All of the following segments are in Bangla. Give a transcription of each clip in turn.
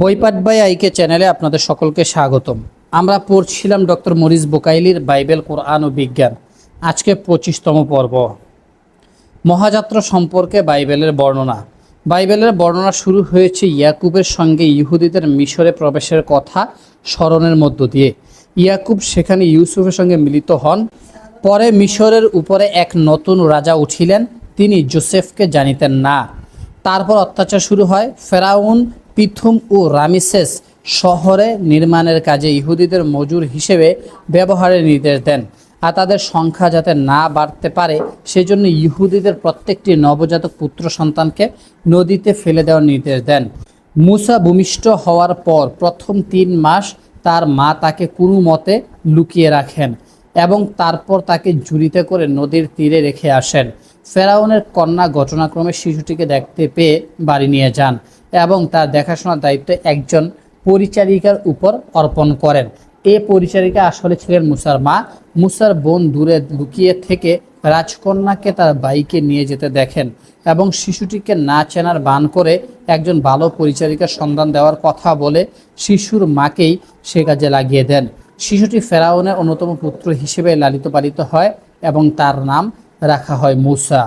বইপাট বাই আইকে চ্যানেলে আপনাদের সকলকে স্বাগতম। আমরা পড়ছিলাম ডক্টর মরিস বোকাইলির বাইবেল, কোরআন ও বিজ্ঞান। আজকে পঁচিশতম পর্ব। মহাযাত্রা সম্পর্কে বাইবেলের বর্ণনা। বাইবেলের বর্ণনা শুরু হয়েছে ইয়াকুবের সঙ্গে ইহুদিদের মিশরে প্রবেশের কথা স্মরণের মধ্য দিয়ে। ইয়াকুব সেখানে ইউসুফের সঙ্গে মিলিত হন। পরে মিশরের উপরে এক নতুন রাজা উঠিলেন। তিনি জোসেফকে জানিতেন, না। তারপর অত্যাচার শুরু হয়। ফেরাউন পিথুম ও রামিসেস শহরে নির্মাণের কাজে ইহুদিদের মজুর হিসেবে ব্যবহারের নির্দেশ দেন। আর তাদের সংখ্যা যাতে না বাড়তে পারে, সেজন্য ইহুদিদের প্রত্যেকটি নবজাতক পুত্র সন্তানকে নদীতে ফেলে দেওয়ার নির্দেশ দেন। মুসা ভূমিষ্ঠ হওয়ার পর প্রথম তিন মাস তার মা তাকে কোনো মতে লুকিয়ে রাখেন এবং তারপর তাকে ঝুড়িতে করে নদীর তীরে রেখে আসেন। ফেরাউনের কন্যা ঘটনাক্রমে শিশুটিকে দেখতে পেয়ে বাড়ি নিয়ে যান। এবং তার দেখাশোনার দায়িত্ব একজন পরিচারিকার উপর অর্পণ করেন। এ পরিচারিকা আসলে ছিলেন মুসার মা। মুসার বোন দূরে লুকিয়ে থেকে রাজকন্যাকে তার বাইকে নিয়ে যেতে দেখেন এবং শিশুটিকে না চেনার বান করে একজন ভালো পরিচারিকার সন্ধান দেওয়ার কথা বলে শিশুর মাকেই সে কাজে লাগিয়ে দেন। শিশুটি ফেরাউনের অন্যতম পুত্র হিসেবে লালিত পালিত হয় এবং তার নাম রাখা হয় মুসা।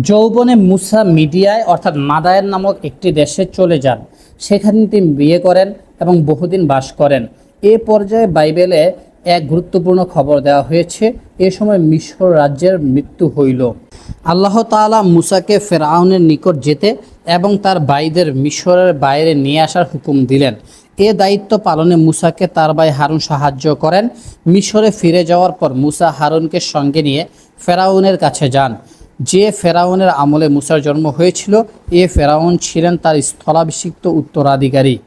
যৌবনে মুসা মিডিয়ায়, অর্থাৎ মাদায়ের নামক একটি দেশে চলে যান। সেখানে তিনি বিয়ে করেন এবং বহুদিন বাস করেন। এ পর্যায়ে বাইবেলে এক গুরুত্বপূর্ণ খবর দেওয়া হয়েছে, এ সময় মিশর রাজ্যের মৃত্যু হইল। আল্লাহ তাআলা মুসাকে ফেরাউনের নিকট যেতে এবং তার ভাইদের মিশরের বাইরে নিয়ে আসার হুকুম দিলেন। এ দায়িত্ব পালনে মুসাকে তার ভাই হারুন সাহায্য করেন। মিশরে ফিরে যাওয়ার পর মুসা হারুনকে সঙ্গে নিয়ে ফেরাউনের কাছে যান। যে ফেরাউনের আমলে মুসার জন্ম হয়েছিল, এ ফেরাউন ছিলেন তার স্থলাভিষিক্ত উত্তরাধিকারী।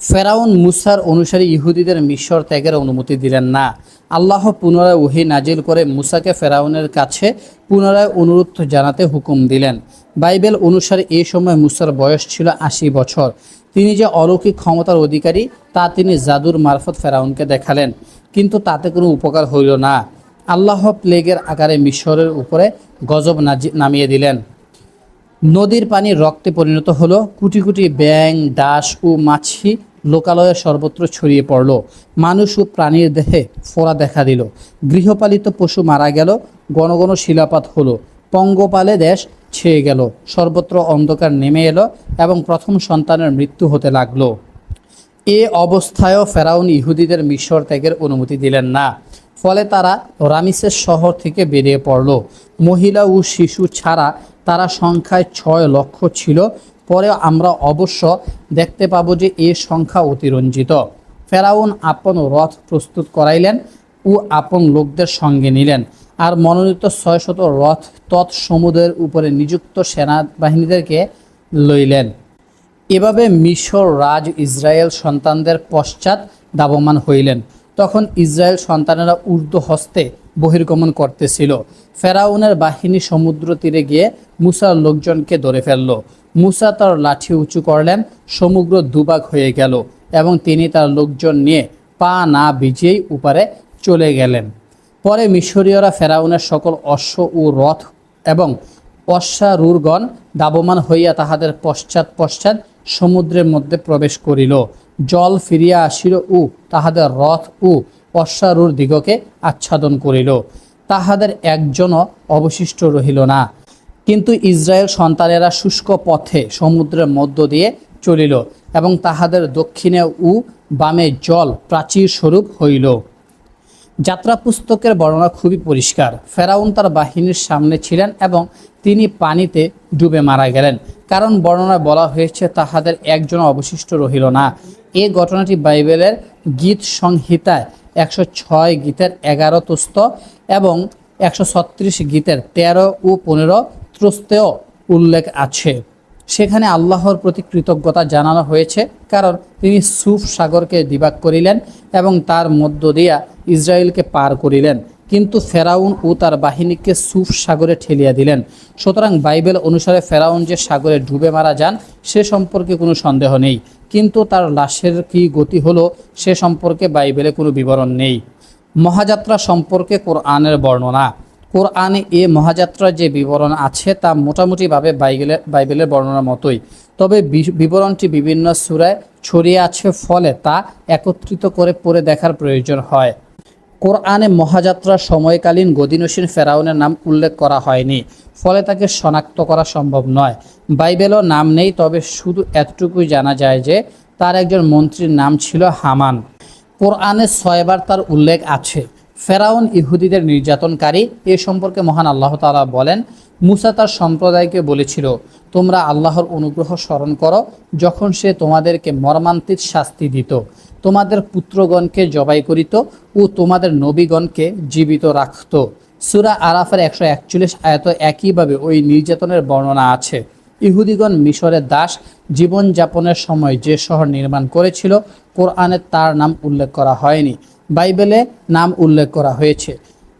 ফেরাউন মুসার অনুসারী ইহুদিদের মিশর ত্যাগের অনুমতি দিলেন না। আল্লাহ পুনরায় ওহি নাজিল করে মুসাকে ফেরাউনের কাছে পুনরায় অনুরোধ জানাতে হুকুম দিলেন। বাইবেল অনুসারে এই সময় মুসার বয়স ছিল আশি বছর। তিনি যে অলৌকিক ক্ষমতার অধিকারী, তা তিনি জাদুর মারফত ফেরাউনকে দেখালেন। কিন্তু তাতে কোনো উপকার হইল না। আল্লাহ প্লেগের আকারে মিশরের উপরে গজব নামিয়ে দিলেন। নদীর পানি রক্তে পরিণত হলো, কুটি কুটি ব্যাং ডাস ও মাছি লোকালয়ে সর্বত্র ছড়িয়ে পড়ল। মানুষ ও প্রাণীর দেহে ফোড়া দেখা দিল। গৃহপালিত পশু মারা গেল, গণ গণ শিলাপাত হলো। পঙ্গপালে দেশ ছেয়ে গেল, সর্বত্র অন্ধকার নেমে এলো এবং প্রথম সন্তানের মৃত্যু হতে লাগল। এ অবস্থায়ও ফেরাউন ইহুদিদের মিশর ত্যাগের অনুমতি দিলেন না। ফলে তারা রামিসের শহর থেকে বেরিয়ে পড়ল। মহিলা ও শিশু ছাড়া তারা সংখ্যায় ছয় লক্ষ ছিল। পরে আমরা অবশ্য দেখতে পাব যে এ সংখ্যা অতিরঞ্জিত। ফেরাউন আপন রথ প্রস্তুত করাইলেন ও আপন লোকদের সঙ্গে নিলেন। আর মনোনীত ছয় শত রথ তৎসমুদ্রের উপরে নিযুক্ত সেনাবাহিনীদেরকে লইলেন। এভাবে মিশর রাজ ইসরায়েল সন্তানদের পশ্চাৎ দাবমান হইলেন। তখন ইসরায়েল সন্তানেরা ঊর্ধ্ব হস্তে বহির্গমন করতেছিল। ফেরাউনের বাহিনী সমুদ্র তীরে গিয়ে মুসার লোকজনকে ধরে ফেলল। মুসা তার লাঠি উঁচু করলেন সমুদ্র দুবাগ হয়ে গেল এবং তিনি তার লোকজন নিয়ে পা না ভিজেই উপারে চলে গেলেন। পরে মিশরীয়রা ফেরাউনের সকল অশ্ব ও রথ এবং অশ্বারূরগণ দাবমান হইয়া তাহাদের পশ্চাৎ পশ্চাৎ সমুদ্রের মধ্যে প্রবেশ করিল। জল ফিরিয়া আসিল, উ তাহাদের রথ উ অশ্বারুর দিগকে আচ্ছাদন করিল। তাহাদের একজনও অবশিষ্ট রহিল না। কিন্তু ইসরায়েল সন্তানেরা শুষ্ক পথে সমুদ্রের মধ্য দিয়ে চলিল এবং তাহাদের দক্ষিণে উ বামে জল প্রাচীর স্বরূপ হইল। যাত্রা পুস্তকের বর্ণনা খুবই পরিষ্কার। ফেরাউন তার বাহিনীর সামনে ছিলেন এবং তিনি পানিতে ডুবে মারা গেলেন। কারণ বর্ণনায় বলা হয়েছে, তাহাদের একজন অবশিষ্ট রহিল না। এই ঘটনাটি বাইবেলের গীত সংহিতায় একশো ছয় গীতের এগারো তুস্ত এবং একশো ছত্রিশ গীতের তেরো ও পনেরো ত্রস্তেও উল্লেখ আছে। সেখানে আল্লাহর প্রতি কৃতজ্ঞতা জানানো হয়েছে, কারণ তিনি সুফ সাগরকে দিবাক করিলেন এবং তার মধ্য দিয়া ইসরায়েলকে পার করিলেন। কিন্তু ফেরাউন ও তার বাহিনীকে সুফ সাগরে ঠেলিয়া দিলেন। সুতরাং বাইবেল অনুসারে ফেরাউন যে সাগরে ডুবে মারা যান, সে সম্পর্কে কোনো সন্দেহ নেই। কিন্তু তার লাশের কী গতি হলো, সে সম্পর্কে বাইবেলে কোনো বিবরণ নেই। মহাযাত্রা সম্পর্কে কোরআনের বর্ণনা। কোরআনে এ মহাযাত্রার যে বিবরণ আছে, তা মোটামুটিভাবে বাইবেলের বাইবেলের বর্ণনার মতোই। তবে বিবরণটি বিভিন্ন সুরায় ছড়িয়ে আছে, ফলে তা একত্রিত করে পড়ে দেখার প্রয়োজন হয়। কোরআনে মহাযাত্রার সময়কালীন গদিনসীন ফেরাউনের নাম উল্লেখ করা হয়নি, ফলে তাকে শনাক্ত করা সম্ভব নয়। বাইবেলও নাম নেই, তবে শুধু এতটুকুই জানা যায় যে তার একজন মন্ত্রীর নাম ছিল হামান। কোরআনে ছয়বার তার উল্লেখ আছে। ফেরাউন ইহুদিদের নির্যাতনকারী, এ সম্পর্কে মহান আল্লাহ তাআলা বলেন, মুসা তার সম্প্রদায়কে বলেছিল, তোমরা আল্লাহর অনুগ্রহ স্মরণ করো যখন সে তোমাদেরকে মর্মান্তিক শাস্তি দিত। তোমাদের পুত্রগণকে জবাই করিত ও তোমাদের নবীগণকে জীবিত রাখত। সুরা আরাফের একশো একচল্লিশ আয়ত একইভাবে ওই নির্যাতনের বর্ণনা আছে। ইহুদিগণ মিশরের দাস জীবনযাপনের সময় যে শহর নির্মাণ করেছিল, কোরআনে তার নাম উল্লেখ করা হয়নি। বাইবেলে নাম উল্লেখ করা হয়েছে।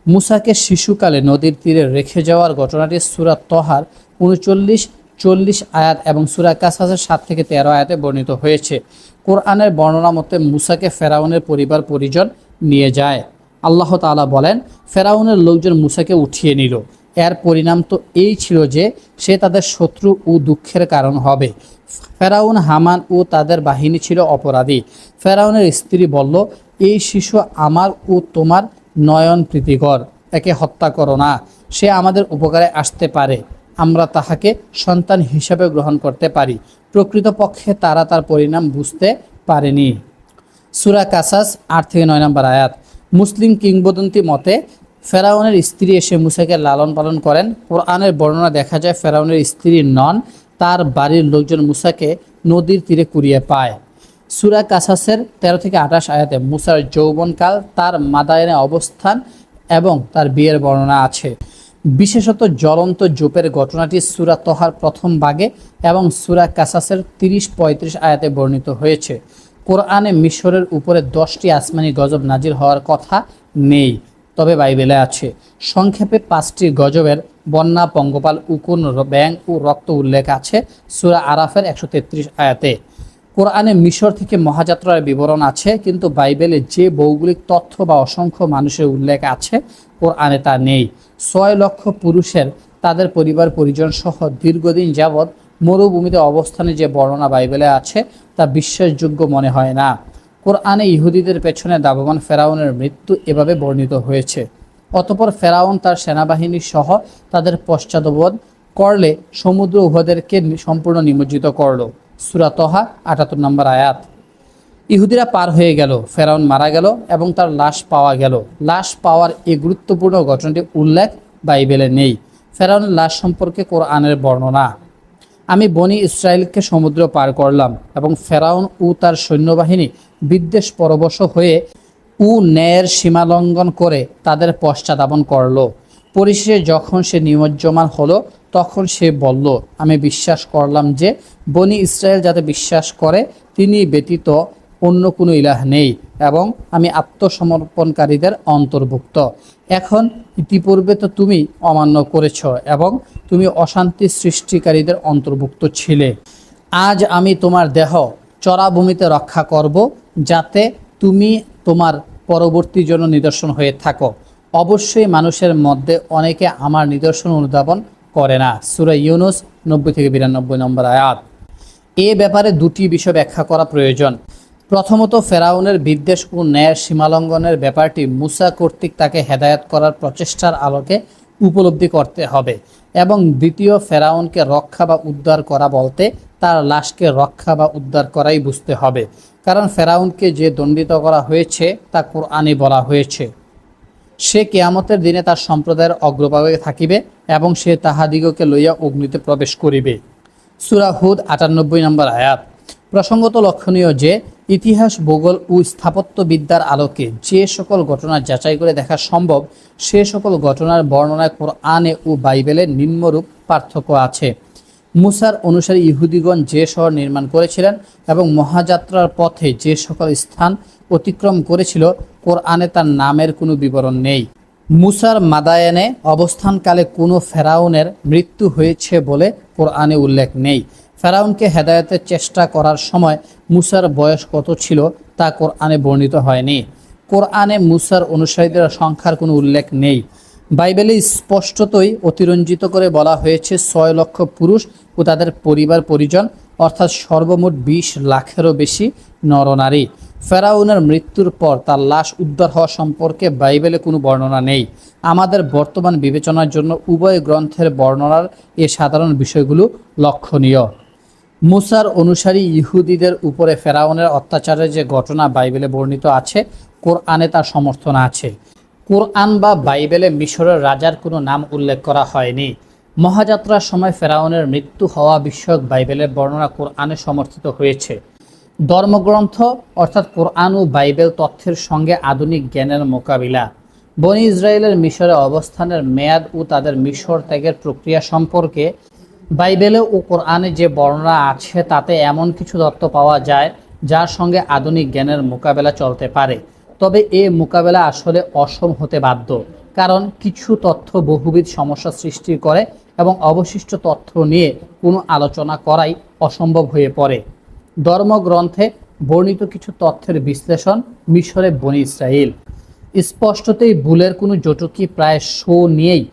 মুসাকে শিশুকালে নদীর তীরে রেখে যাওয়ার ঘটনাটি সুরা তহার উনচল্লিশ, চল্লিশ আয়াত এবং সুরা কাসাসের সাত থেকে তেরো আয়াতে বর্ণিত হয়েছে। কোরআনের বর্ণনা মতে মুসাকে ফেরাউনের পরিবার পরিজন নিয়ে যায়। আল্লাহ তাআলা বলেন, ফেরাউনের লোকজন মুসাকে উঠিয়ে নিল। এর পরিণাম তো এই ছিল যে সে তাদের শত্রু ও দুঃখের কারণ হবে। ফেরাউন হামান ও তাদের বাহিনী ছিল অপরাধী। ফেরাউনের স্ত্রী বলল, এই শিশু আমার ও তোমার নয়ন প্রীতিকর একে হত্যা করো না। সে আমাদের উপকারে আসতে পারে। আমরা তাহাকে সন্তান হিসাবে গ্রহণ করতে পারি। প্রকৃতপক্ষে তারা তার পরিণাম বুঝতে পারেনি। সুরা কাসাস, আট থেকে নয় নম্বর আয়াত। মুসলিম কিংবদন্তি মতে, ফেরাউনের স্ত্রী এসে মুসাকে লালন পালন করেন। কোরআনের বর্ণনা দেখা যায়, ফেরাউনের স্ত্রী নন, তার বাড়ির লোকজন মুসাকে নদীর তীরে কুড়িয়ে পায়। সুরা কাসাসের তেরো থেকে আঠাশ আয়াতে মুসার যৌবনকাল, তার মাদায়নে অবস্থান এবং তার বিয়ের বর্ণনা আছে। বিশেষত জ্বলন্ত জোপের ঘটনাটি সুরা তহার প্রথম ভাগে এবং সুরা কাসাসের তিরিশ পঁয়ত্রিশ আয়াতে বর্ণিত হয়েছে। কোরআনে মিশরের উপরে দশটি আসমানি গজব নাজির হওয়ার কথা নেই, তবে বাইবেলে আছে। সংক্ষেপে পাঁচটি গজবের বন্যা, পঙ্গপাল, উকুন ব্যাং ও রক্ত উল্লেখ আছে সুরা আরাফের একশো তেত্রিশ আয়াতে। কোরআনে মিশর থেকে মহাযাত্রার বিবরণ আছে, কিন্তু বাইবেলে যে ভৌগোলিক তথ্য বা অসংখ্য মানুষের উল্লেখ আছে, কোরআনে তা নেই। ছয় লক্ষ পুরুষের তাদের পরিবার পরিজন সহ দীর্ঘদিন যাবৎ মরুভূমিতে অবস্থানে যে বর্ণনা বাইবেলে আছে, তা বিশ্বাসযোগ্য মনে হয় না। কোরআনে ইহুদিদের পেছনে দাবমান ফেরাউনের মৃত্যু এভাবে বর্ণিত হয়েছে। অতপর ফেরাউন তার সেনাবাহিনী সহ তাদের পশ্চাদবোধ করলে সমুদ্র উভদেরকে সম্পূর্ণ নিমজ্জিত করল। সুরাতহা আটাত্তর নম্বর আয়াত। ইহুদিরা পার হয়ে গেল, ফেরাউন মারা গেল এবং তার লাশ পাওয়া গেল। লাশ পাওয়ার এই গুরুত্বপূর্ণ ঘটনাটি উল্লেখ বাইবেলে নেই। ফেরাউনের লাশ সম্পর্কে কোরআনের বর্ণনা। আমি বনি ইসরায়েলকে সমুদ্র পার করলাম এবং ফেরাউন ও তার সৈন্যবাহিনী বিদ্বেষ পরবশ হয়ে উ ন্যায়ের সীমালঙ্ঘন করে তাদের পশ্চাদাপন করল। পরিশেষে যখন সে নিমজ্জমান হলো, তখন সে বলল, আমি বিশ্বাস করলাম যে বনি ইসরায়েল যাতে বিশ্বাস করে, তিনি ব্যতীত অন্য কোনো ইলাহ নেই এবং আমি আত্মসমর্পণকারীদের অন্তর্ভুক্ত। এখন ইতিপূর্বে তো তুমি অমান্য করেছ এবং তুমি অশান্তি সৃষ্টিকারীদের অন্তর্ভুক্ত ছিলে। আজ আমি তোমার দেহ চরাভূমিতে রক্ষা করব যাতে তুমি তোমার পরবর্তী জন্য নিদর্শন হয়ে থাকো। অবশ্যই মানুষের মধ্যে অনেকে আমার নিদর্শন অনুধাবন করে না। সুরা ইউনুস নব্বই থেকে বিরানব্বই নম্বর আয়াত। এ ব্যাপারে দুটি বিষয় ব্যাখ্যা করা প্রয়োজন। প্রথমত ফেরাউনের বিদ্বেষ ও ন্যায়ের সীমালঙ্ঘনের ব্যাপারটি মুসা কর্তৃক তাকে হেদায়েত করার প্রচেষ্টার আলোকে উপলব্ধি করতে হবে এবং দ্বিতীয় ফেরাউনকে রক্ষা বা উদ্ধার করা বলতে তার লাশকে রক্ষা বা উদ্ধার করাই বুঝতে হবে। কারণ ফেরাউনকে যে দণ্ডিত করা হয়েছে তা কোরআনে বলা হয়েছে। সে কেয়ামতের দিনে তার সম্প্রদায়ের অগ্রভাগে থাকিবে এবং সে তাহাদিগকে লইয়া অগ্নিতে প্রবেশ করিবে। সুরাহুদ আটানব্বই নম্বর আয়াত। প্রসঙ্গত লক্ষণীয় যে ইতিহাস, ভূগোল ও স্থাপত্যবিদ্যার আলোকে যে সকল ঘটনা যাচাই করে দেখা সম্ভব, সে সকল ঘটনার বর্ণনায় কোরআনে ও বাইবেলে নিম্নরূপ পার্থক্য আছে। মুসার অনুসারী ইহুদিগণ যে শহর নির্মাণ করেছিলেন এবং মহাযাত্রার পথে যে সকল স্থান অতিক্রম করেছিল, কোরআনে তার নামের কোনো বিবরণ নেই। মুসার মাদায়ানে অবস্থানকালে কোনো ফেরাউনের মৃত্যু হয়েছে বলে কোরআনে উল্লেখ নেই। ফেরাউনকে হেদায়তের চেষ্টা করার সময় মুসার বয়স কত ছিল তা কোরআনে বর্ণিত হয়নি। কোরআনে মুসার অনুসারীদের সংখ্যার কোনো উল্লেখ নেই। বাইবেলে স্পষ্টতই অতিরঞ্জিত করে বলা হয়েছে, ছয় লক্ষ পুরুষ ও তাদের পরিবার পরিজন, অর্থাৎ সর্বমোট বিশ লাখেরও বেশি নরনারী। ফেরাউনের মৃত্যুর পর তার লাশ উদ্ধার হওয়া সম্পর্কে বাইবেলে কোনো বর্ণনা নেই। আমাদের বর্তমান বিবেচনার জন্য উভয় গ্রন্থের বর্ণনার এ সাধারণ বিষয়গুলো লক্ষণীয়। মুসার অনুসারী ইহুদিদের উপরে ফেরাউনের অত্যাচারের যে ঘটনা বাইবেলে বর্ণিত আছে, কোরআনে তার সমর্থন আছে। কোরআন বা বাইবেলে মিশরের রাজার কোনো নাম উল্লেখ করা হয়নি। মহাযাত্রার সময় ফেরাউনের মৃত্যু হওয়া বিষয়ক বাইবেলের বর্ণনা কোরআনে সমর্থিত হয়েছে। ধর্মগ্রন্থ, অর্থাৎ কোরআন ও বাইবেল তথ্যের সঙ্গে আধুনিক জ্ঞানের মোকাবিলা। বনি ইসরায়েলের মিশরে অবস্থানের মেয়াদ ও তাদের মিশর ত্যাগের প্রক্রিয়া সম্পর্কে বাইবেলে ও কোরআনে যে বর্ণনা আছে, তাতে এমন কিছু তথ্য পাওয়া যায় যার সঙ্গে আধুনিক জ্ঞানের মোকাবেলা চলতে পারে। তবে এ মোকাবেলা আসলে অসম হতে বাধ্য, কারণ কিছু তথ্য বহুবিধ সমস্যা সৃষ্টি করে এবং অবশিষ্ট তথ্য নিয়ে কোনো আলোচনা করাই অসম্ভব হয়ে পড়ে। ধর্মগ্রন্থে বর্ণিত কিছু তথ্যের বিশ্লেষণ মিশরে বনি ইসরায়েল স্পষ্টতেই ভুলের কোনো জটুকি প্রায় শো নিয়েই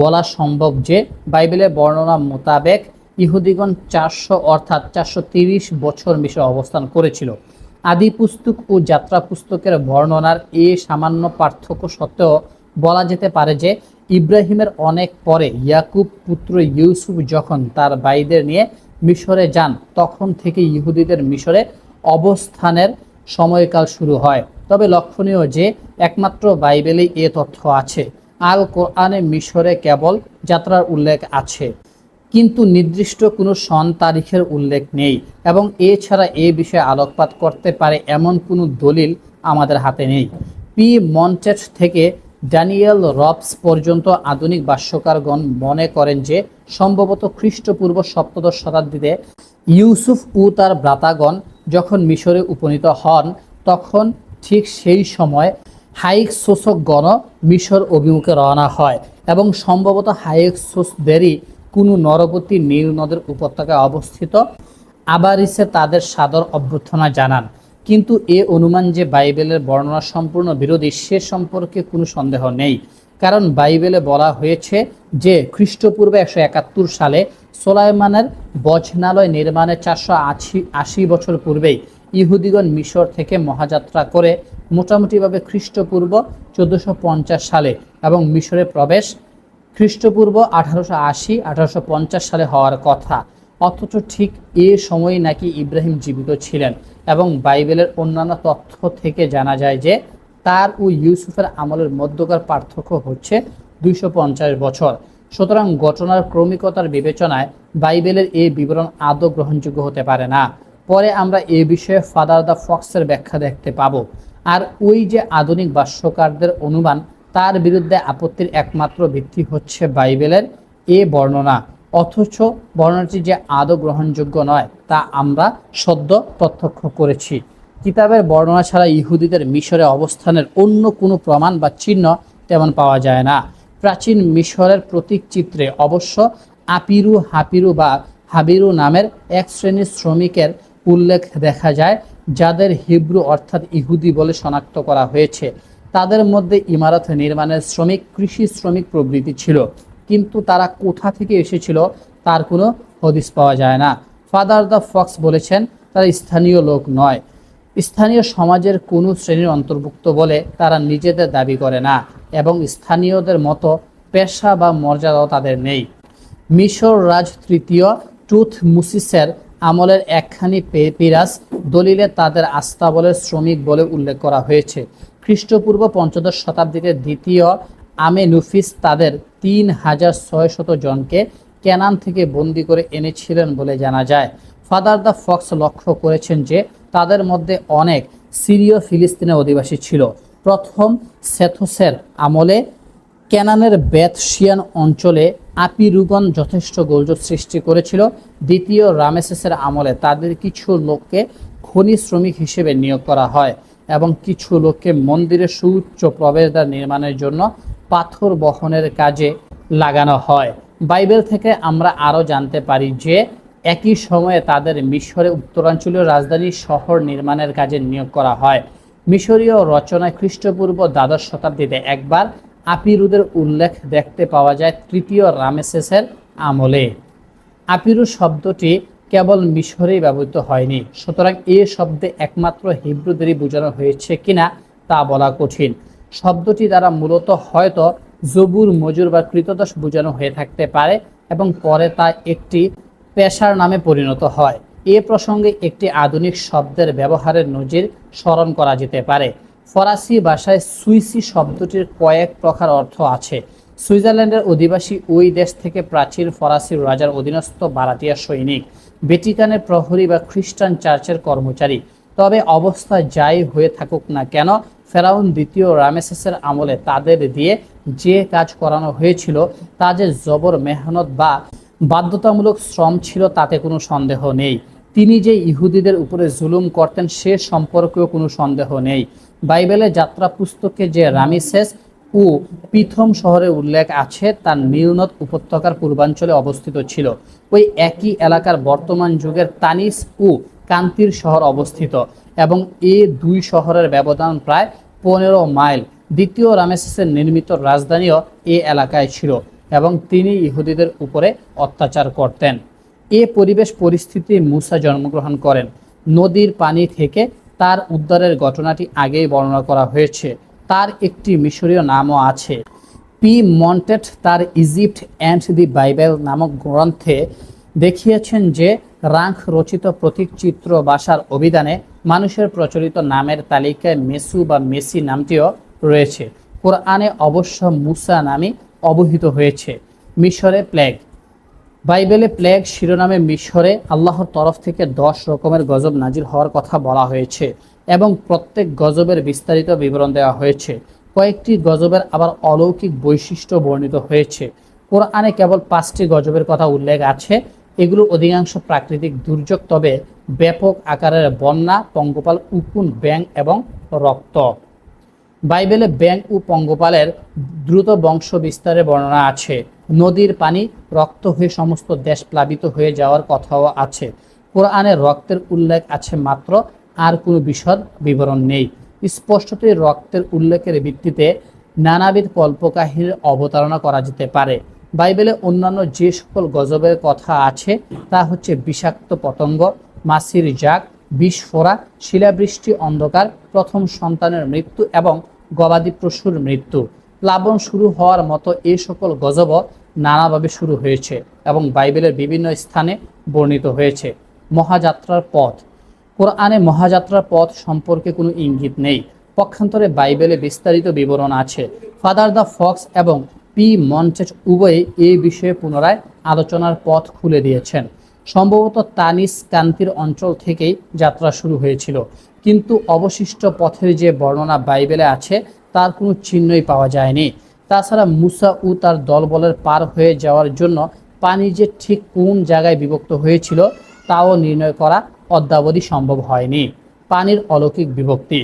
বলা সম্ভব যে বাইবেলের বর্ণনা মোতাবেক ইহুদিগণ চারশো অর্থাৎ চারশো তিরিশ বছর মিশরে অবস্থান করেছিল। আদি পুস্তক ও যাত্রা পুস্তকের বর্ণনার এ সামান্য পার্থক্য সত্ত্বেও বলা যেতে পারে যে ইব্রাহিমের অনেক পরে ইয়াকুব পুত্র ইউসুফ যখন তার ভাইদের নিয়ে মিশরে যান, তখন থেকে ইহুদিদের মিশরে অবস্থানের সময়কাল শুরু হয়। তবে লক্ষণীয় যে একমাত্র বাইবেলেই এ তথ্য আছে। আল কোরআনে মিশরে কেবল যাত্রার উল্লেখ আছে, কিন্তু নির্দিষ্ট কোনো সন তারিখের উল্লেখ নেই এবং এছাড়া এ বিষয়ে আলোকপাত করতে পারে এমন কোনো দলিল আমাদের হাতে নেই। পি. মন্টেট থেকে ড্যানিয়েল রবস পর্যন্ত আধুনিক ভাষ্যকারগণ মনে করেন যে সম্ভবত খ্রিস্টপূর্ব সপ্তদশ শতাব্দীতে ইউসুফ ও তার ভ্রাতাগণ যখন মিশরে উপনীত হন, তখন ঠিক সেই সময় হাইক শোষকগণ মিশর অভিমুখে রওনা হয় এবং সম্ভবত হাইক সোসদেরই কোনো নরবতী নীল নদের উপত্যকায় অবস্থিত। আবারিসে তাদের সাদর অভ্যর্থনা জানান। কিন্তু এ অনুমান যে বাইবেলের বর্ণনা সম্পূর্ণ বিরোধী, সে সম্পর্কে কোনো সন্দেহ নেই। কারণ বাইবেলে বলা হয়েছে যে খ্রিস্টপূর্বে একশো একাত্তর সালে সোলাইমানের বজনালয় নির্মাণের চারশো আশি বছর পূর্বেই ইহুদিগণ মিশর থেকে মহাযাত্রা করে মোটামুটিভাবে খ্রিস্টপূর্ব চোদ্দোশো সালে এবং মিশরে প্রবেশ, খ্রিস্টপূর্ব আঠারোশো আশি, আঠারোশো সালে হওয়ার কথা। অথচ ঠিক এ সময় নাকি ইব্রাহিম জীবিত ছিলেন এবং বাইবেলের অন্যান্য তথ্য থেকে জানা যায় যে তার ও ইউসুফের আমলের মধ্যকার পার্থক্য হচ্ছে দুইশো পঞ্চাশ বছর। সুতরাং ঘটনার ক্রমিকতার বিবেচনায় বাইবেলের এই বিবরণ আদৌ গ্রহণযোগ্য হতে পারে না। পরে আমরা এ বিষয়ে ফাদার দ্য ফক্সের ব্যাখ্যা দেখতে পাবো। আর ওই যে আধুনিক ভাষ্যকারদের অনুমান, তার বিরুদ্ধে আপত্তির একমাত্র ভিত্তি হচ্ছে বাইবেলের এ বর্ণনা। অথচ বর্ণনাটি যে আদৌ গ্রহণযোগ্য নয়, তা আমরা সদ্য প্রত্যক্ষ করেছি। কিতাবের বর্ণনা ছাড়া ইহুদিদের মিশরে অবস্থানের অন্য কোনো প্রমাণ বা চিহ্ন তেমন পাওয়া যায় না। প্রাচীন মিশরের প্রতীক চিত্রে অবশ্য আপিরু হাপিরু বা হাবিরু নামের এক শ্রেণির শ্রমিকের উল্লেখ দেখা যায়, যাদের হিব্রু অর্থাৎ ইহুদি বলে শনাক্ত করা হয়েছে। তাদের মধ্যে ইমারত নির্মাণের শ্রমিক, কৃষি শ্রমিক প্রভৃতি ছিল। কিন্তু তারা কোথা থেকে এসেছিল, তার কোনো হদিস পাওয়া যায় না। ফাদার দ্য ফক্স বলেছেন, তারা স্থানীয় লোক নয়। স্থানীয় সমাজের কোনো শ্রেণির অন্তর্ভুক্ত বলে তারা নিজেদের দাবি করে না, এবং স্থানীয়দের মতো পেশা বা মর্যাদাও তাদের নেই। মিশর রাজ তৃতীয় টুথ মুসিসের আমলের একখানি পেপিরাস দলিলে তাদের আস্তাবলের শ্রমিক বলে উল্লেখ করা হয়েছে। খ্রিস্টপূর্ব পঞ্চদশ শতাব্দীতে দ্বিতীয় আমে নুফিস তাদের তিন হাজার ছয় শত জনকে ক্যানান থেকে বন্দি করে এনেছিলেন বলে জানা যায়। ফাদার দ্য ফক্স লক্ষ্য করেছেন যে তাদের মধ্যে অনেক সিরীয় ফিলিস্তিনের অধিবাসী ছিল। প্রথম সেথোসের আমলে ক্যানানের বেথশিয়ান অঞ্চলে আপিরুগন যথেষ্ট গোলযোগ সৃষ্টি করেছিল। দ্বিতীয় রামেসেসের আমলে তাদের কিছু লোককে খনি শ্রমিক হিসেবে নিয়োগ করা হয় এবং কিছু লোককে মন্দিরের সুউচ্চ প্রবেশদ্বার নির্মাণের জন্য পাথর বহনের কাজে লাগানো হয়। বাইবেল থেকে আমরা আরও জানতে পারি যে একই সময়ে তাদের মিশরে উত্তরাঞ্চলীয় রাজধানী শহর নির্মাণের কাজে নিয়োগ করা হয়। মিশরীয় রচনায় খ্রিস্টপূর্ব দ্বাদশ শতাব্দীতে একবার আপিরুদের উল্লেখ দেখতে পাওয়া যায় তৃতীয় রামেসেসের আমলে। আপিরু শব্দটি কেবল মিশরেই ব্যবহৃত হয়নি, সুতরাং এ শব্দে একমাত্র হিব্রুদেরই বোঝানো হয়েছে কিনা তা বলা কঠিন। শব্দটি দ্বারা মূলত হয়তো জবুর মজুর বা কৃতদাস বোঝানো হয়ে থাকতে পারে এবং পরে তা একটি পেশার নামে পরিণত হয়। এ প্রসঙ্গে একটি আধুনিক শব্দের ব্যবহারের নজির স্মরণ করা যেতে পারে। ফরাসি ভাষায় সুইসি শব্দটির কয়েক প্রকার অর্থ আছে। সুইজারল্যান্ডের অধিবাসী ওই দেশ থেকে প্রাচীন ফরাসি রাজার অধীনস্থ বারাটিয়া সৈনিক, ভ্যাটিকানের প্রহরী বা খ্রিস্টান চার্চের কর্মচারী। তবে অবস্থা যাই হয়ে থাকুক না কেন, ফেরাউন দ্বিতীয় রামেসেসের আমলে তাদের দিয়ে যে কাজ করানো হয়েছিল, তা যে জবর মেহনত বা বাধ্যতামূলক শ্রম ছিল তাতে কোনো সন্দেহ নেই। তিনি যে ইহুদিদের উপরে জুলুম করতেন, সে সম্পর্কেও কোনো সন্দেহ নেই। বাইবেলের যাত্রা পুস্তকে যে রামিসেস ও পিথম শহরের উল্লেখ আছে, তার নীলনদ উপত্যকার পূর্বাঞ্চলে অবস্থিত ছিল। ওই একই এলাকার বর্তমান যুগের তানিস ও কান্তির শহর অবস্থিত এবং এ দুই শহরের ব্যবধান প্রায় পনেরো মাইল। দ্বিতীয় রামেসেসের নির্মিত রাজধানীও এ এলাকায় ছিল এবং তিনি ইহুদিদের উপরে অত্যাচার করতেন। এ পরিবেশ পরিস্থিতি মুসা জন্মগ্রহণ করেন। নদীর পানি থেকে তার উদ্ধারের ঘটনাটি আগেই বর্ণনা করা হয়েছে। তার একটি মিশরীয় নামও আছে। পি মন্টেট তার ইজিপ্ট অ্যান্ড দি বাইবেল নামক গ্রন্থে দেখিয়েছেন যে, রাঙ্ক রচিত প্রতীক চিত্র ভাষার অভিধানে মানুষের প্রচলিত নামের তালিকায় মেসু বা মেসি নামটিও রয়েছে। কোরআনে অবশ্য মুসা নামে অবহিত হয়েছে। মিশরে প্লেগ বাইবেলে প্লেগ শিরোনামে মিশরে আল্লাহর তরফ থেকে দশ রকমের গজব নাজির হওয়ার কথা বলা হয়েছে এবং প্রত্যেক গজবের বিস্তারিত বিবরণ দেওয়া হয়েছে। কয়েকটি গজবের আবার অলৌকিক বৈশিষ্ট্য বর্ণিত হয়েছে। কোরআনে কেবল পাঁচটি গজবের কথা উল্লেখ আছে। এগুলো অধিকাংশ প্রাকৃতিক দুর্যোগ, তবে ব্যাপক আকারের বন্যা, পঙ্গপাল, উকুন ব্যাং এবং রক্ত। বাইবেলে ব্যাং ও পঙ্গপালের দ্রুত বংশ বিস্তারের বর্ণনা আছে। নদীর পানি রক্ত হয়ে সমস্ত দেশ প্লাবিত হয়ে যাওয়ার কথাও আছে। কোরআনে রক্তের উল্লেখ আছে মাত্র, আর কোনো বিশদ বিবরণ নেই। স্পষ্টতই রক্তের উল্লেখের ভিত্তিতে নানাবিধ কল্পকাহিনীর অবতারণা করা যেতে পারে। বাইবেলে অন্যান্য যে সকল গজবের কথা আছে, তা হচ্ছে বিষাক্ত পতঙ্গ, মাসির জাগ, বিস্ফোরা, শিলাবৃষ্টি, অন্ধকার, প্রথম সন্তানের মৃত্যু এবং গবাদি পশুর মৃত্যু। প্লাবন শুরু হওয়ার মতো এই সকল গজব নানাভাবে শুরু হয়েছে এবং বাইবেলের বিভিন্ন স্থানে বর্ণিত হয়েছে। মহাযাত্রার পথ। কোরআনে মহাযাত্রার পথ সম্পর্কে কোনো ইঙ্গিত নেই। পক্ষান্তরে বাইবেলে বিস্তারিত বিবরণ আছে। ফাদার দ্য ফক্স এবং পি মন্টেজ উভয়ে এই বিষয়ে পুনরায় আলোচনার পথ খুলে দিয়েছেন। সম্ভবত তানিস কান্তির অঞ্চল থেকেই যাত্রা শুরু হয়েছিল। কিন্তু অবশিষ্ট পথের যে বর্ণনা বাইবেলে আছে, তার কোনো চিহ্নই পাওয়া যায়নি। তাছাড়া মুসা ও তার দলবলের পার হয়ে যাওয়ার জন্য পানি যে ঠিক কোন জায়গায় বিভক্ত হয়েছিল, তাও নির্ণয় করা অদ্যাবধি সম্ভব হয়নি। পানির অলৌকিক বিভক্তি।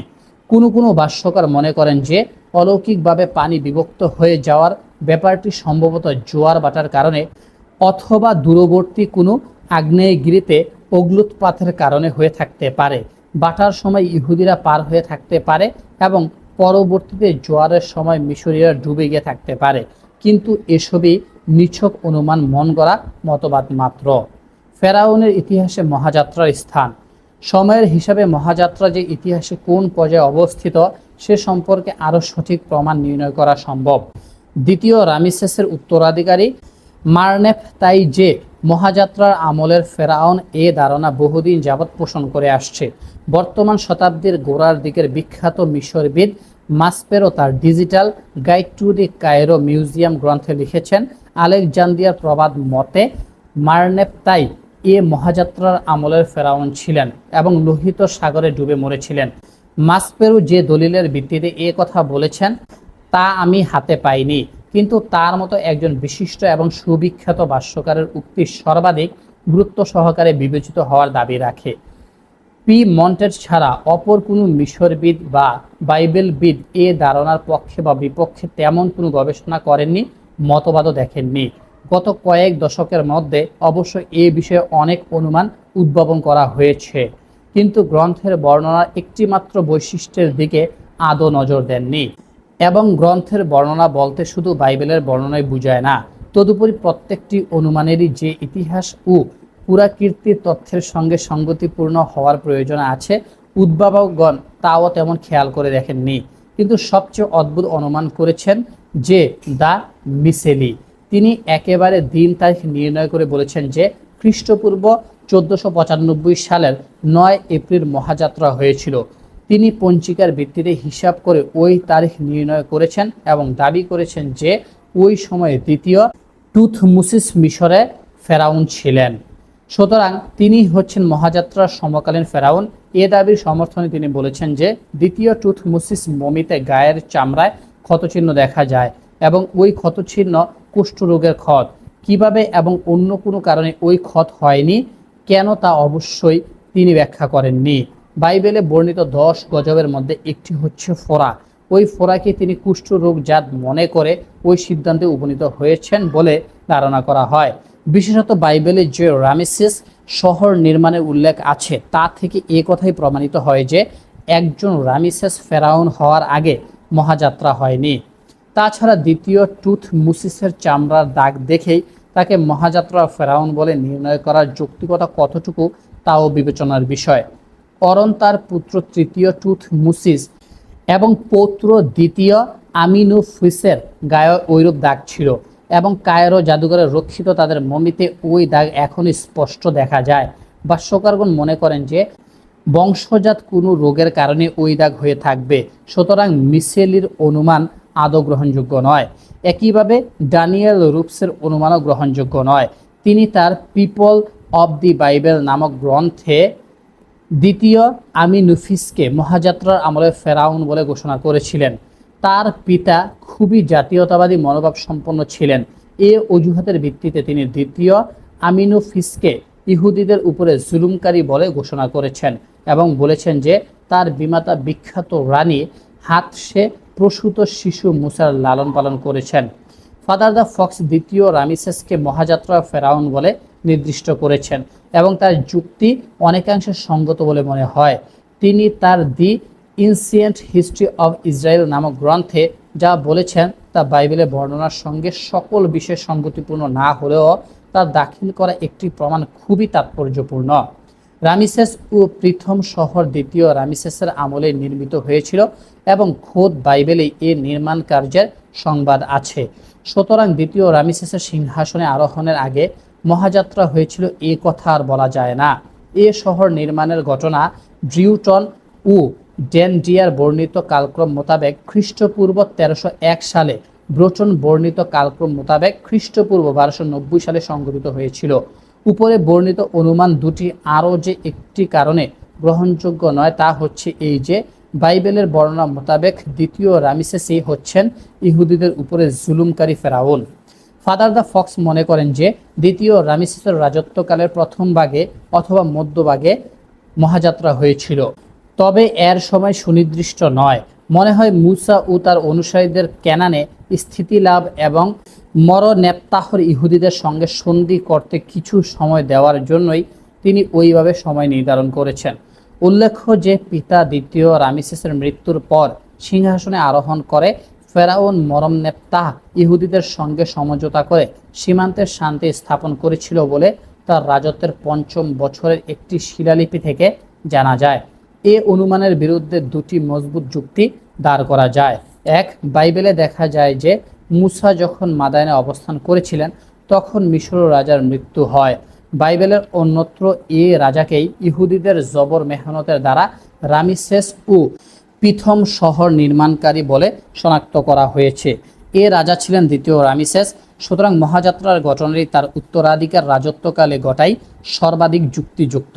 কোনো কোনো ভাষ্যকার মনে করেন যে, অলৌকিকভাবে পানি বিভক্ত হয়ে যাওয়ার ব্যাপারটি সম্ভবত জোয়ার বাটার কারণে অথবা দূরবর্তী কোনো আগ্নেয়গিরিতে অগ্লুৎপাতের কারণে হয়ে থাকতে পারে। বাটার সময় ইহুদিরা পার হয়ে থাকতে পারে এবং পরবর্তীতে জোয়ারের সময় মিশরীয়রা ডুবে গিয়ে থাকতে পারে। কিন্তু এসবই নিছক অনুমান, মন গড়া মতবাদ মাত্র। ফেরাউনের ইতিহাসে মহাযাত্রার স্থান। সময়ের হিসাবে মহাযাত্রা যে ইতিহাসে কোন পর্যায়ে অবস্থিত, সে সম্পর্কে আরও সঠিক প্রমাণ নির্ণয় করা সম্ভব। দ্বিতীয়, রামিসেসের উত্তরাধিকারী মার্নেফ তাই যে মহাযাত্রার আমলের ফেরাউন এ ধারণা বহুদিন যাবৎ পোষণ করে আসছে। বর্তমান শতাব্দীর গোড়ার দিকের বিখ্যাত মিশরবিদ মাসপেরো তার digital guide to the Cairo museum গ্রন্থে লিখেছেন আলেকজান্দিয়ার প্রবাদ মতে মারনেপ তাই এ মহাযাত্রার আমলের ফেরাউন ছিলেন এবং লোহিত সাগরে ডুবে মরেছিলেন। মাসপেরু যে দলিলের ভিত্তিতে এ কথা বলেছেন, তা আমি হাতে পাইনি। কিন্তু তার মতো একজন বিশিষ্ট এবং সুবিখ্যাত ভাষ্যকারের উক্তি সর্বাধিক গুরুত্ব সহকারে বিবেচিত হওয়ার দাবি রাখে। পি মন্টেজ ছাড়া অপর কোনো মিশরবিদ বা বাইবেলবিদ এ ধারণার পক্ষে বা বিপক্ষে তেমন কোনো গবেষণা করেননি, মতবাদও দেখেননি। গত কয়েক দশকের মধ্যে অবশ্য এ বিষয়ে অনেক অনুমান উদ্ভাবন করা হয়েছে, কিন্তু গ্রন্থের বর্ণনার একটিমাত্র বৈশিষ্ট্যের দিকে আদৌ নজর দেননি। এবং গ্রন্থের বর্ণনা বলতে শুধু বাইবেলের বর্ণনাই বুঝায় না। তদুপরি প্রত্যেকটি অনুমানেরই যে ইতিহাস ও পুরাকীর্তি তথ্যের সঙ্গে সঙ্গতিপূর্ণ হওয়ার প্রয়োজন আছে, উদ্ভাবকগণ তাও তেমন খেয়াল করে দেখেননি। কিন্তু সবচেয়ে অদ্ভুত অনুমান করেছেন যে দ্য মিসেলি। তিনি একেবারে দিন তারিখ নির্ণয় করে বলেছেন যে, খ্রিস্টপূর্ব চোদ্দশো সালের নয় এপ্রিল মহাযাত্রা হয়েছিল। তিনি পঞ্চিকার ভিত্তিতে হিসাব করে ওই তারিখ নির্ণয় করেছেন এবং দাবি করেছেন যে ওই সময়ে দ্বিতীয় টুথমুসিস মিশরে ফেরাউন ছিলেন। সুতরাং তিনি হচ্ছেন মহাযাত্রার সমকালীন ফেরাউন। এ দাবির সমর্থনে তিনি বলেছেন যে দ্বিতীয় টুথমুসিস মমিতে গায়ের চামড়ায় ক্ষতচিহ্ন দেখা যায় এবং ওই ক্ষতচিহ্ন কুষ্ঠরোগের ক্ষত। কীভাবে এবং অন্য কোনো কারণে ওই ক্ষত হয়নি? কেন তা অবশ্যই তিনি ব্যাখ্যা করেননি। বাইবেলে বর্ণিত দশ গজবের মধ্যে একটি হচ্ছে ফোরা ওই ফোরাকে তিনি কুষ্ঠরোগ জাত মনে করে ওই সিদ্ধান্তে উপনীত হয়েছেন বলে ধারণা করা হয়। বিশেষত বাইবেলে যে রামেসিস শহর নির্মাণের উল্লেখ আছে, তা থেকে এ কথাই প্রমাণিত হয় যে, একজন রামিসেস ফেরাউন হওয়ার আগে মহাযাত্রা হয়নি। তাছাড়া দ্বিতীয় টুথ মুসিসের চামড়ার দাগ দেখেই তাকে মহাযাত্রা ফেরাউন বলে নির্ণয় করার যৌক্তিকতা কতটুকু, তাও বিবেচনার বিষয়। অরণ তার পুত্র তৃতীয় টুথ মুসিস এবং পৌত্র দ্বিতীয় আমিনু আমিনুফিসের গায়ে ঐরূপ দাগ ছিল এবং কায়রো জাদুঘরে রক্ষিত তাদের মমিতে ওই দাগ এখনই স্পষ্ট দেখা যায়। বা ভাষ্যকারগণ মনে করেন যে, বংশজাত কোনো রোগের কারণে ওই দাগ হয়ে থাকবে, সুতরাং মিসেলির অনুমান আদৌ গ্রহণযোগ্য নয়। একইভাবে ডানিয়েল রুপসের অনুমানও গ্রহণযোগ্য নয়। তিনি তার পিপল অব দি বাইবেল নামক গ্রন্থে দ্বিতীয় আমিনুফিসকে মহাযাত্রার আমলে ফেরাউন বলে ঘোষণা করেছিলেন। তার পিতা খুবই জাতীয়তাবাদী মনোভাব সম্পন্ন ছিলেন। এ অজুহাতের ভিত্তিতে তিনি দ্বিতীয় আমিনুফিসকে ইহুদিদের উপরে জুলুমকারী বলে ঘোষণা করেছেন এবং বলেছেন যে তার বিমাতা বিখ্যাত রানী হাত সে প্রসূত শিশু মুসার লালন পালন করেছেন। ফাদার দ্য ফক্স দ্বিতীয় রামিসেসকে মহাযাত্রা ফেরাউন বলে নির্দিষ্ট করেছেন এবং তার যুক্তি অনেকাংশে সঙ্গত বলে মনে হয়। তিনি তার the ancient history of Israel নামক গ্রন্থে যা বলেছেন তা বাইবেলের বর্ণনার সঙ্গে সকল বিষয় সঙ্গতিপূর্ণ না হলেও তা দাখিল করা একটি প্রমাণ খুবই তাৎপর্যপূর্ণ। রামিসেস ও প্রথম শহর দ্বিতীয় রামিসেসের আমলে নির্মিত হয়েছিল এবং খোদ বাইবেলে এ নির্মাণ কার্যের সংবাদ আছে। সুতরাং দ্বিতীয় রামিসেসের সিংহাসনে আরোহণের আগে মহাযাত্রা হয়েছিল, এ কথা আর বলা যায় না। এ শহর নির্মাণের ঘটনা ব্রিউটন ও ডেনডিয়ার বর্ণিত কালক্রম মোতাবেক খ্রিস্টপূর্ব তেরোশো এক সালে ব্রোটন বর্ণিত কালক্রম মোতাবেক খ্রিস্টপূর্ব বারোশো নব্বই সালে সংঘটিত হয়েছিল। উপরে বর্ণিত অনুমান দুটি আরও যে একটি কারণে গ্রহণযোগ্য নয় তা হচ্ছে এই যে, বাইবেলের বর্ণনা মোতাবেক দ্বিতীয় রামিসেসই হচ্ছেন ইহুদিদের উপরে জুলুমকারী ফেরাউন। ফাদার দ্য ফক্স মনে করেন যে দ্বিতীয় রামিসেসের রাজত্বকালের প্রথম ভাগে অথবা মধ্যভাগে মহাযাত্রা হয়েছিল। তবে এর সময় সুনির্দিষ্ট নয়। মনে হয় মুসা ও তার অনুসারীদের ক্যানানে স্থিতি লাভ এবং মরনেপ্তাহর ইহুদিদের সঙ্গে সন্ধি করতে কিছু সময় দেওয়ার জন্যই তিনি ওইভাবে সময় নির্ধারণ করেছেন। উল্লেখ্য যে পিতা দ্বিতীয় রামিসেসের মৃত্যুর পর সিংহাসনে আরোহণ করে ফেরাউন মরমনেপ্তাহ ইহুদিদের সঙ্গে সমঝোতা করে সীমান্তের শান্তি স্থাপন করেছিল বলে তার রাজত্বের পঞ্চম বছরের একটি শিলালিপি থেকে জানা যায়। এ অনুমানের বিরুদ্ধে দুটি মজবুত যুক্তি দাঁড় করা যায়। এক, বাইবেলে দেখা যায় যে মুসা যখন মাদায়নে অবস্থান করেছিলেন, তখন মিশর রাজার মৃত্যু হয়। বাইবেলের অন্যত্র এ রাজাকেই ইহুদিদের জবর মেহনতের দ্বারা রামিসেস ও প্রথম শহর নির্মাণকারী বলে শনাক্ত করা হয়েছে। এ রাজা ছিলেন দ্বিতীয় রামিসেস। সুতরাং মহাযাত্রার ঘটনাটি তার উত্তরাধিকার রাজত্বকালে ঘটাই সর্বাধিক যুক্তিযুক্ত।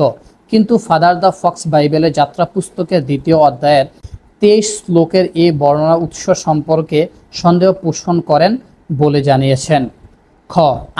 কিন্তু ফাদার দ্য ফক্স বাইবেলের যাত্রা পুস্তকের দ্বিতীয় অধ্যায়ের তেইশ শ্লোকের এই বর্ণনা উৎস সম্পর্কে সন্দেহ পোষণ করেন বলে জানিয়েছেন। খ।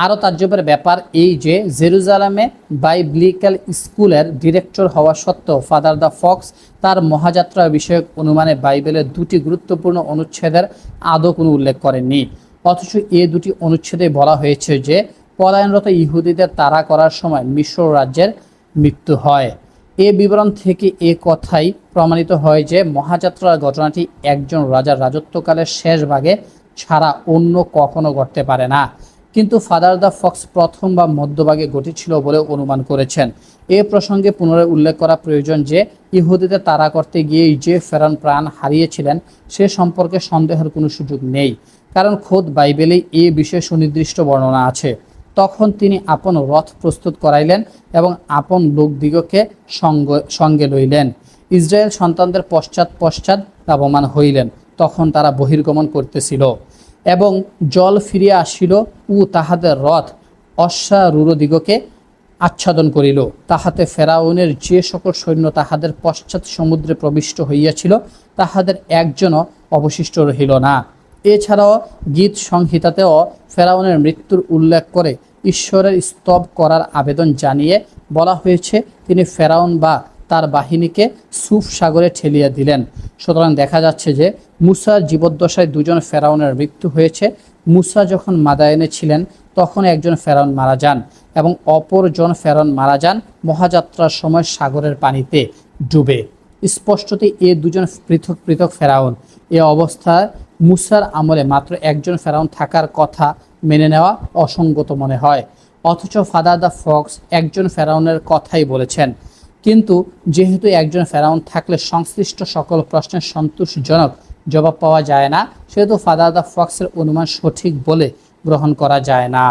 আরও তাজ্জবের ব্যাপার এই যে, জেরুজালামে বাইব্লিক্যাল স্কুলের ডিরেক্টর হওয়া সত্ত্বেও ফাদার দ্য ফক্স তার মহাযাত্রা বিষয়ক অনুমানে বাইবেলের দুটি গুরুত্বপূর্ণ অনুচ্ছেদের আদৌ কোনো উল্লেখ করেননি। অথচ এ দুটি অনুচ্ছেদে বলা হয়েছে যে, পলায়নরত ইহুদিদের তাড়া করার সময় মিশর রাজ্যের মৃত্যু হয়। এ বিবরণ থেকে এ কথাই প্রমাণিত হয় যে, মহাযাত্রার ঘটনাটি একজন রাজার রাজত্বকালের শেষ ভাগে ছাড়া অন্য কখনো ঘটতে পারে না। কিন্তু ফাদার দ্য ফক্স প্রথম বা মধ্যভাগে ঘটেছিল বলে অনুমান করেছেন। এ প্রসঙ্গে পুনরায় উল্লেখ করা প্রয়োজন যে ইহুদিতে তারা করতে গিয়ে যে ফেরান প্রাণ হারিয়েছিলেন, সে সম্পর্কে সন্দেহের কোনো সুযোগ নেই। কারণ খোদ বাইবেলেই এ বিষয়ে সুনির্দিষ্ট বর্ণনা আছে। তখন তিনি আপন রথ প্রস্তুত করাইলেন এবং আপন লোকদিগকে সঙ্গ, সঙ্গে লইলেন। ইসরায়েল সন্তানদের পশ্চাৎ পশ্চাৎ লাভবান হইলেন। তখন তারা বহির্গমন করতেছিল। এবং জল ফিরিয়া আসিল, ও তাহাদের রথ অশ্বারূঢ়দিগকে আচ্ছাদন করিল। তাহাতে ফেরাউনের যে সকল সৈন্য তাহাদের পশ্চাৎ সমুদ্রে প্রবিষ্ট হইয়াছিল, তাহাদের একজনও অবশিষ্ট রহিল না। এছাড়াও গীত সংহিতাতেও ফেরাউনের মৃত্যুর উল্লেখ করে ঈশ্বরের স্তব করার আবেদন জানিয়ে বলা হয়েছে, তিনি ফেরাউন বা তার বাহিনীকে সুফ সাগরে ঠেলিয়ে দিলেন। সুতরাং দেখা যাচ্ছে যে মুসার জীবদ্দশায় দুজন ফেরাউনের মৃত্যু হয়েছে। মুসা যখন মাদায়নে ছিলেন, তখন একজন ফেরাউন মারা যান এবং অপরজন ফেরাউন মারা যান মহাযাত্রার সময় সাগরের পানিতে ডুবে। স্পষ্টতই এ দুজন পৃথক পৃথক ফেরাউন। এ অবস্থায় মুসার আমলে মাত্র একজন ফেরাউন থাকার কথা মেনে নেওয়া অসঙ্গত মনে হয়। অথচ ফাদার দ্য ফক্স একজন ফেরাউনের কথাই বলেছেন। কিন্তু যেহেতু একজন ফেরাউন থাকলে সংশ্লিষ্ট সকল প্রশ্নের সন্তোষজনক জবাব পাওয়া যায় না, সেহেতু ফাদার দ্য ফক্সের অনুমান সঠিক বলে গ্রহণ করা যায় না।